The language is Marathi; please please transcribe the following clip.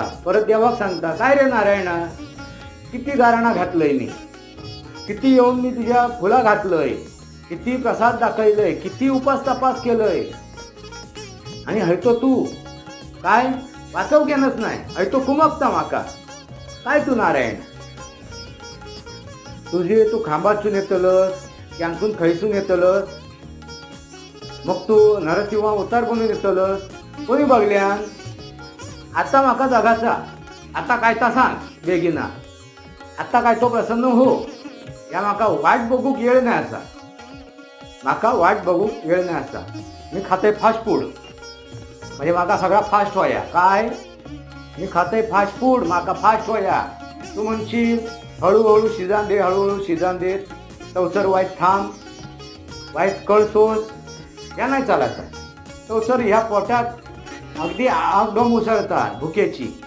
परत देवाक सांगता काय रे नारायणा किती गाराणा घातलंय मी? किती येऊन मी तुझ्या फुला घातलंय? किती प्रसाद दाखवलंय? किती उपास तपास केलंय? आणि हयतो तू काय? वाचव केनच नाही. हयतो कुमकता माका. काय तू नारायण? तुझे तू खांबातून येतलस त्यांकून खैसून येतलस. मग तू नरसिंहा उतार बनून येतलस. कोणी बघल्यान? आता माका जगाचा. आता काय ता सांग बेगिना. आता काय तो प्रसन्न हो या माका वाट बघूक येळ नाही असा. माका वाट बघूक येळ नाही असा. मी खाते फास्ट फूड म्हणजे माका सगळा फास्ट व्हाया काय? मी खाते फास्ट फूड माका फास्ट व्हाया तू म्हणशील हळूहळू शिजान दे हळूहळू शिजान दे. तवसर वाईट थांब. वाईट कळसोस. या नाही चालायचा. तवसर ह्या पोटात अगदी आग उसळतात भुकेची.